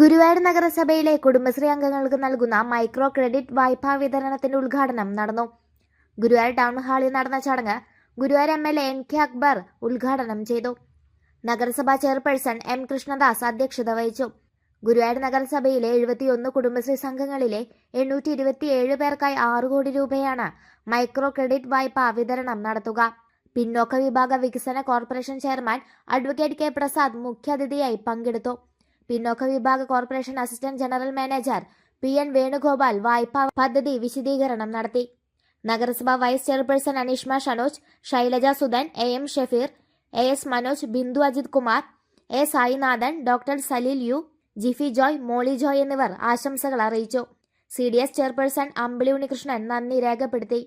ഗുരുവായൂർ നഗരസഭയിലെ കുടുംബശ്രീ അംഗങ്ങൾക്ക് നൽകുന്ന മൈക്രോ ക്രെഡിറ്റ് വായ്പാ വിതരണത്തിന്റെ ഉദ്ഘാടനം നടന്നു. ഗുരുവായൂർ ടൗൺ ഹാളിൽ നടന്ന ചടങ്ങ് Guruvayur M L A N K Akbar ഉദ്ഘാടനം ചെയ്തു. നഗരസഭാ ചെയർപേഴ്സൺ എം കൃഷ്ണദാസ് അധ്യക്ഷത വഹിച്ചു. ഗുരുവായൂർ നഗരസഭയിലെ എഴുപത്തിയൊന്ന് കുടുംബശ്രീ സംഘങ്ങളിലെ എണ്ണൂറ്റി ഇരുപത്തിയേഴ് പേർക്കായി ആറ് കോടി രൂപയാണ് മൈക്രോ ക്രെഡിറ്റ് വായ്പ വിതരണം നടത്തുക. പിന്നോക്ക വിഭാഗ വികസന corporation chairman advocate K Prasad മുഖ്യാതിഥിയായി പങ്കെടുത്തു. പിന്നോക്ക വിഭാഗ corporation assistant general manager P N Venugopal വായ്പാ പദ്ധതി വിശദീകരണം നടത്തി. നഗരസഭ vice chairperson Aneeshma Shanoj Shailaja Sudhan A M Shafeer A S Manoj Bindu Ajith Kumar A Sainathan doctor Saleel U Jiffy Joy Molly Joy എന്നിവർ ആശംസകൾ അറിയിച്ചു. C D S chairperson Ambili Unnikrishnan നന്ദി രേഖപ്പെടുത്തി.